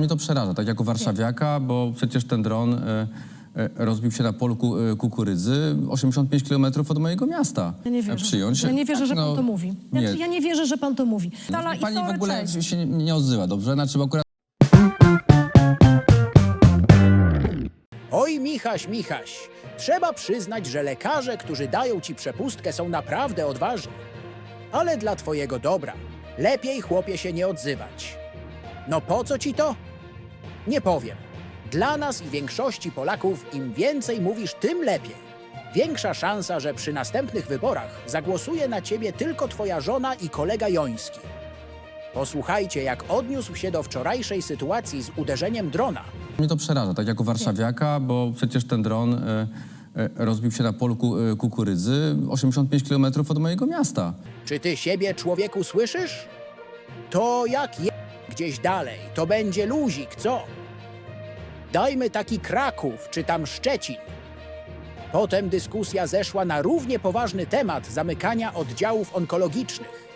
Mnie to przeraża, tak jako warszawiaka, bo przecież ten dron e, e, rozbił się na polu ku, e, kukurydzy 85 km od mojego miasta. Ja nie E, wierzę. Przyjąć. Ja nie wierzę, że no, pan to mówi. Nie. Ja nie wierzę, że pan to mówi. Dala i Pani w sorry, ogóle cześć. się nie, nie odzywa, dobrze? Znaczy, bo akurat Oj, Michaś, Michaś, trzeba przyznać, że lekarze, którzy dają ci przepustkę, są naprawdę odważni. Ale dla twojego dobra, lepiej chłopie się nie odzywać. No po co ci to? Nie powiem. Dla nas i większości Polaków im więcej mówisz, tym lepiej. Większa szansa, że przy następnych wyborach zagłosuje na ciebie tylko twoja żona i kolega Joński. Posłuchajcie, jak odniósł się do wczorajszej sytuacji z uderzeniem drona. mnie to przeraża, tak jako warszawiaka, bo przecież ten dron e, e, rozbił się na polu ku, e, kukurydzy 85 km od mojego miasta. Czy ty siebie, człowieku, słyszysz? To jak je gdzieś dalej, to będzie luzik, co? Dajmy taki Kraków, czy tam Szczecin. Potem dyskusja zeszła na równie poważny temat zamykania oddziałów onkologicznych.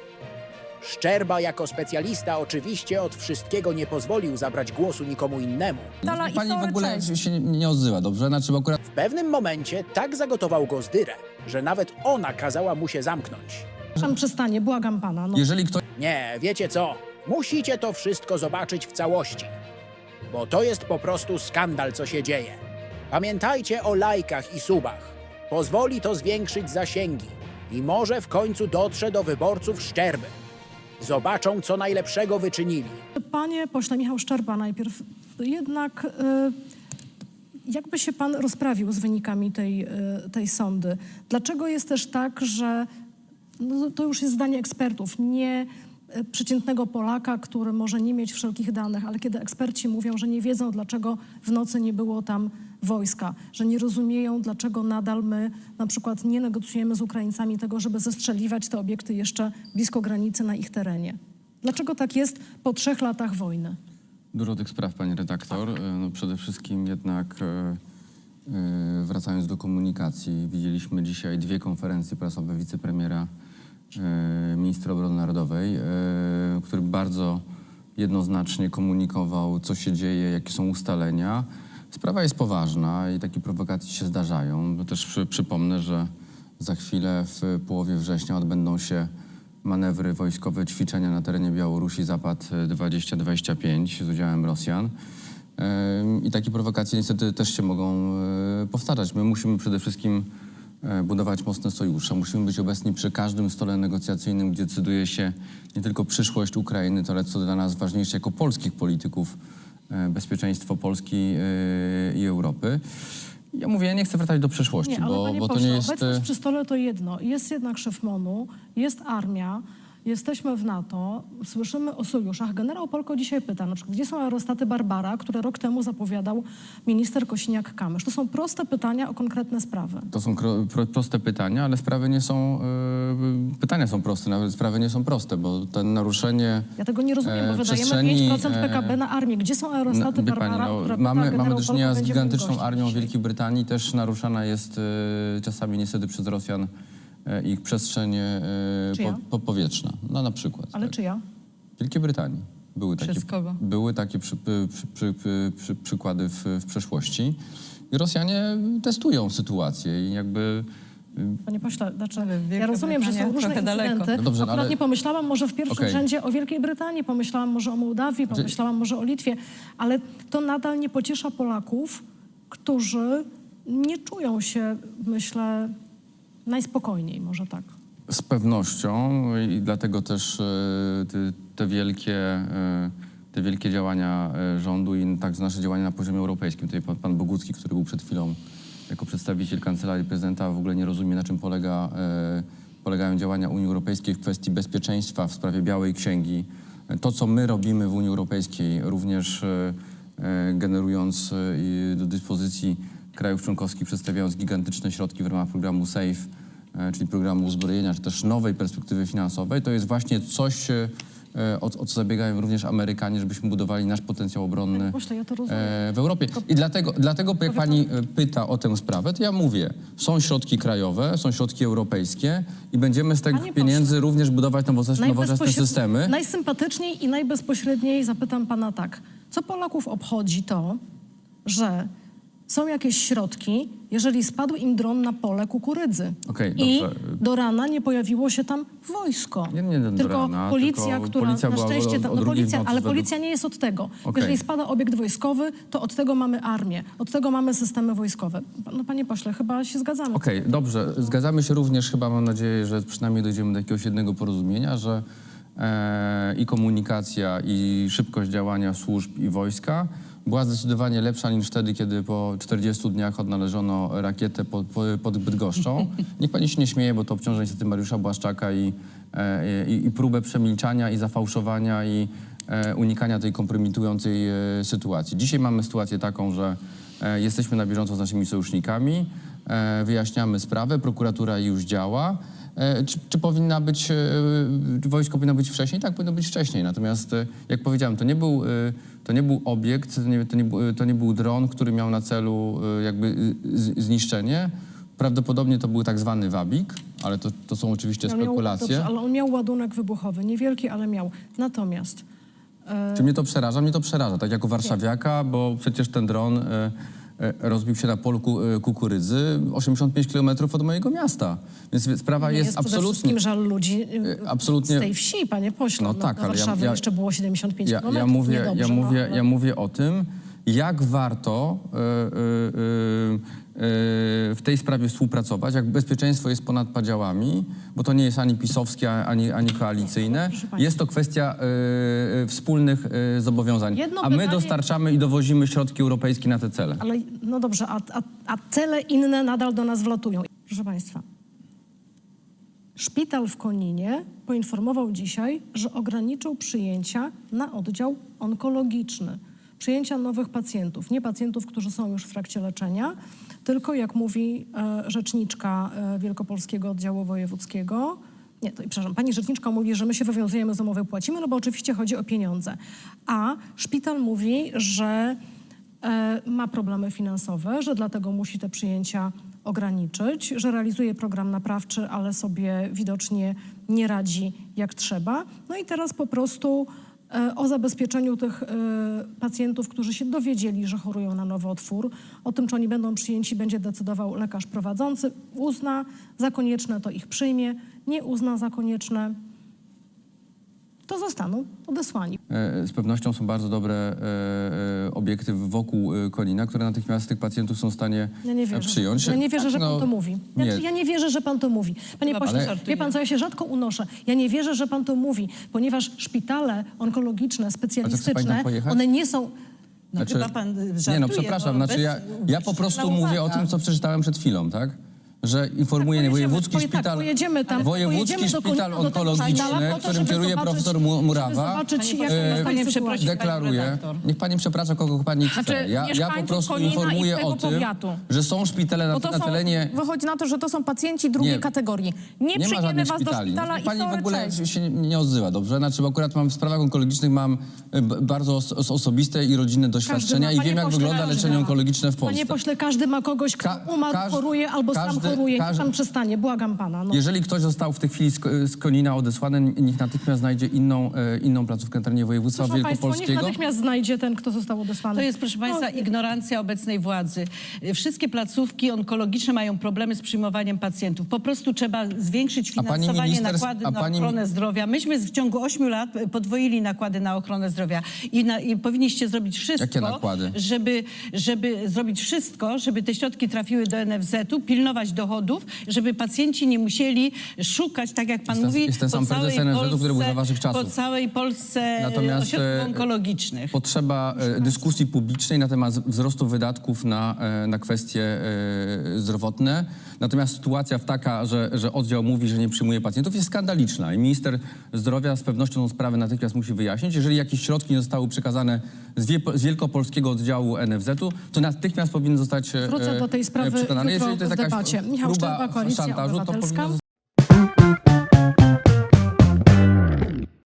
Szczerba jako specjalista oczywiście od wszystkiego nie pozwolił zabrać głosu nikomu innemu. Dala i Pani w sorry, ogóle cześć. się nie, odzywa, dobrze? Znaczy, bo akurat W pewnym momencie tak zagotował go zdyrę, że nawet ona kazała mu się zamknąć. Pan przestanie, błagam pana. No. jeżeli ktoś Nie, wiecie co? Musicie to wszystko zobaczyć w całości. Bo to jest po prostu skandal, co się dzieje. Pamiętajcie o lajkach i subach. Pozwoli to zwiększyć zasięgi i może w końcu dotrze do wyborców Szczerby. Zobaczą, co najlepszego wyczynili. Panie pośle Michał Szczerba najpierw, jednak y, jakby się pan rozprawił z wynikami tej, y, tej sądy? Dlaczego jest też tak, że no, to już jest zdanie ekspertów, nie przeciętnego Polaka, który może nie mieć wszelkich danych, ale kiedy eksperci mówią, że nie wiedzą, dlaczego w nocy nie było tam wojska, że nie rozumieją, dlaczego nadal my na przykład nie negocjujemy z Ukraińcami tego, żeby zestrzeliwać te obiekty jeszcze blisko granicy na ich terenie. Dlaczego tak jest po trzech latach wojny? Dużo tych spraw, pani redaktor. E, No, przede wszystkim jednak e, e, wracając do komunikacji, widzieliśmy dzisiaj dwie konferencje prasowe wicepremiera, ministra obrony narodowej, e, który bardzo jednoznacznie komunikował, co się dzieje, jakie są ustalenia. Sprawa jest poważna i takie prowokacje się zdarzają. Bo też przy, przypomnę, że za chwilę w połowie września odbędą się manewry wojskowe, ćwiczenia na terenie Białorusi Zapad 2025 z udziałem Rosjan. Ym, I takie prowokacje niestety też się mogą e, powtarzać. My musimy przede wszystkim e, budować mocne sojusze. Musimy być obecni przy każdym stole negocjacyjnym, gdzie decyduje się nie tylko przyszłość Ukrainy, to ale co dla nas ważniejsze jako polskich polityków, e, bezpieczeństwo Polski e, i Europy. Ja mówię, ja nie chcę wracać do przeszłości, Nie, bo, panie bo to pośle, nie jest... obecność e, przy stole to jedno. Jest jednak szef MONU, jest armia, jesteśmy w NATO, słyszymy o sojuszach. Generał Polko dzisiaj pyta, na przykład, gdzie są aerostaty Barbara, które rok temu zapowiadał minister Kosiniak-Kamysz? To są proste pytania o konkretne sprawy. To są proste pytania, ale sprawy nie są. e, pytania są proste, nawet sprawy nie są proste, bo to naruszenie. Ja tego nie rozumiem, e, bo wydajemy przestrzeni, 5% e, PKB na armię. Gdzie są aerostaty Barbara, pani, no, mamy, mamy do czynienia z gigantyczną armią? Wielkiej Brytanii. Też naruszana jest e, czasami niestety przez Rosjan e, ich przestrzeń e, Czyja? po, po, powietrzna. No na przykład. Ale tak. czyja? Wielkiej Brytanii. Były takie, kogo? Były takie przy, przy, przy, przy, przy, przykłady w, w przeszłości. I Rosjanie testują sytuację i jakby. Panie pośle, znaczy, ja rozumiem, że są Brytania różne incydenty. No dobrze, no Akurat ale- nie pomyślałam może w pierwszym Okej. rzędzie o Wielkiej Brytanii, pomyślałam może o Mołdawii, pomyślałam może o Litwie, ale to nadal nie pociesza Polaków, którzy nie czują się, myślę, najspokojniej, może tak. Z pewnością i dlatego też e, te, wielkie, e, te wielkie działania e, rządu i tak nasze działania na poziomie europejskim. Tutaj pan, pan Bogucki, który był przed chwilą jako przedstawiciel Kancelarii Prezydenta w ogóle nie rozumie, na czym polega, polegają działania Unii Europejskiej w kwestii bezpieczeństwa w sprawie Białej Księgi. To, co my robimy w Unii Europejskiej, również generując do dyspozycji krajów członkowskich, przedstawiając gigantyczne środki w ramach programu SAFE, e, czyli programu uzbrojenia, czy też nowej perspektywy finansowej, to jest właśnie coś, e, o, o co zabiegają również Amerykanie, żebyśmy budowali nasz potencjał obronny Panie pośle, ja to rozumiem. e, w Europie. I dlatego, dlatego jak pani pyta o tę sprawę, to ja mówię, są środki krajowe, są środki europejskie i będziemy z tych pieniędzy również budować nowoczesne, nowoczesne systemy. Najsympatyczniej i najbezpośredniej zapytam pana tak. Co Polaków obchodzi to, że są jakieś środki, jeżeli spadł im dron na pole kukurydzy. Okej, I dobrze. do rana nie pojawiło się tam wojsko. Nie, nie do tylko rana, policja, tylko która policja na była szczęście... o- tam- o no drugiej w policja, nocy ale według- policja nie jest od tego. Okej. Jeżeli spada obiekt wojskowy, to od tego mamy armię, od tego mamy systemy wojskowe. No panie pośle, chyba się zgadzamy. Okej, dobrze. Zgadzamy się również, chyba mam nadzieję, że przynajmniej dojdziemy do jakiegoś jednego porozumienia, że e, i komunikacja, i szybkość działania służb i wojska była zdecydowanie lepsza niż wtedy, kiedy po 40 dniach odnaleziono rakietę pod, po- pod Bydgoszczą. Niech pani się nie śmieje, bo to obciąża niestety Mariusza Błaszczaka i, e, i, i próbę przemilczania i zafałszowania i e, unikania tej kompromitującej e, sytuacji. Dzisiaj mamy sytuację taką, że jesteśmy na bieżąco z naszymi sojusznikami, wyjaśniamy sprawę, prokuratura już działa. E, Czy, czy powinna być, e, wojsko powinno być wcześniej? Tak, powinno być wcześniej. Natomiast, e, jak powiedziałem, to nie był, to nie był obiekt, to nie, to, nie, był- to nie był dron, który miał na celu jakby zniszczenie. Prawdopodobnie to był tak zwany wabik, ale to, to są oczywiście miał- spekulacje. Dobrze, ale on miał ładunek wybuchowy, niewielki, ale miał. Natomiast Czy mnie to przeraża? Mnie to przeraża, tak jako warszawiaka, bo przecież ten dron rozbił się na polu e, kukurydzy 85 km od mojego miasta. Więc sprawa nie jest, jest, przede absolutnie... wszystkim żal ludzi y, E, absolutnie- z tej wsi, panie pośle. No No, tak, ale Warszawy ja- jeszcze było 75 Ja, kilometrów. ja, mówię, ja, niedobrze, mówię, no, ja mówię o tym, jak warto e, e, e, w tej sprawie współpracować, jak bezpieczeństwo jest ponad podziałami, bo to nie jest ani pisowskie, ani, ani koalicyjne. Jest to kwestia wspólnych zobowiązań. Jedno A my pytanie- dostarczamy i dowozimy środki europejskie na te cele. Ale no dobrze, a, a, a cele inne nadal do nas wlatują. Proszę Państwa, szpital w Koninie poinformował dzisiaj, że ograniczył przyjęcia na oddział onkologiczny. Przyjęcia nowych pacjentów, nie pacjentów, którzy są już w trakcie leczenia, tylko jak mówi e, rzeczniczka e, Wielkopolskiego Oddziału Wojewódzkiego, nie, to, przepraszam, pani rzeczniczka mówi, że my się wywiązujemy z umowy, płacimy, no bo oczywiście chodzi o pieniądze. A szpital mówi, że e, ma problemy finansowe, że dlatego musi te przyjęcia ograniczyć, że realizuje program naprawczy, ale sobie widocznie nie radzi jak trzeba. No i teraz po prostu o zabezpieczeniu tych e, pacjentów, którzy się dowiedzieli, że chorują na nowotwór, o tym, czy oni będą przyjęci, będzie decydował lekarz prowadzący. Uzna za konieczne, to ich przyjmie, nie uzna za konieczne, to zostaną odesłani. E, Z pewnością są bardzo dobre e, e, obiekty wokół Konina, które natychmiast tych pacjentów są w stanie Ja nie wierzę. przyjąć. Ja nie wierzę, że pan no, to mówi. Ja, Nie, ja nie wierzę, że pan to mówi. Panie pośle, wie pan co, ja się rzadko unoszę. Ja nie wierzę, że pan to mówi, ponieważ szpitale onkologiczne, specjalistyczne, one nie są... No Znaczy- chyba pan Nie żartuje, no, przepraszam, znaczy ja, ja po prostu mówię o tym, co przeczytałem przed chwilą, tak? Że informuje Tak, pojedziemy, wojewódzki poje- tak, szpital, pojedziemy tam, wojewódzki pojedziemy do szpital do onkologiczny, to, którym kieruje profesor Murawa, pani deklaruje, niech pani przeprasza, kogo pani chce. Znaczy, ja, ja po prostu informuję o tym, powiatu. że są szpitale na, Bo to na są, terenie... wychodzi na to, że to są pacjenci drugiej Nie. kategorii. Nie, Nie przyjmiemy was szpitali. do szpitala Pani w ogóle cześć. się nie odzywa, dobrze? Znaczy, akurat mam w sprawach onkologicznych mam e, bardzo os- os- osobiste i rodzinne doświadczenia i wiem, jak wygląda leczenie onkologiczne w Polsce. Panie pośle, każdy ma kogoś, kto umarł, choruje albo sam choruje. Niech każdy- pan przestanie, błagam pana. No. Jeżeli ktoś został w tej chwili z, z Konina odesłany, niech natychmiast znajdzie inną, e, inną placówkę na terenie województwa Proszę państwa, niech wielkopolskiego. natychmiast znajdzie ten, kto został odesłany. To jest, proszę Państwa, No, ignorancja obecnej władzy. Wszystkie placówki onkologiczne mają problemy z przyjmowaniem pacjentów. Po prostu trzeba zwiększyć A pani finansowanie, minister- nakłady a na pani- ochronę zdrowia. Myśmy w ciągu ośmiu lat y, podwoili nakłady na ochronę zdrowia i, na, i powinniście zrobić wszystko, Jakie nakłady? Żeby, żeby zrobić wszystko, żeby te środki trafiły do NFZ-u, pilnować dochodów, żeby pacjenci nie musieli szukać, tak jak pan Jest mówi, jest ten po sam prezes całej NFZ-u, który był za Polsce- waszych czasów. Po całej Polsce Natomiast, ośrodków e, onkologicznych. Potrzeba e, dyskusji publicznej na temat wzrostu wydatków na, e, na kwestie e, zdrowotne. Natomiast sytuacja w taka, że, że oddział mówi, że nie przyjmuje pacjentów jest skandaliczna i minister zdrowia z pewnością tą sprawę natychmiast musi wyjaśnić. Jeżeli jakieś środki nie zostały przekazane z, wie, z wielkopolskiego oddziału NFZ-u, to natychmiast powinny zostać e, Wrócę do tej sprawy e, jutro Jeżeli to jest w jakaś debacie. Michał próba Szczerba, Koalicja szantażu,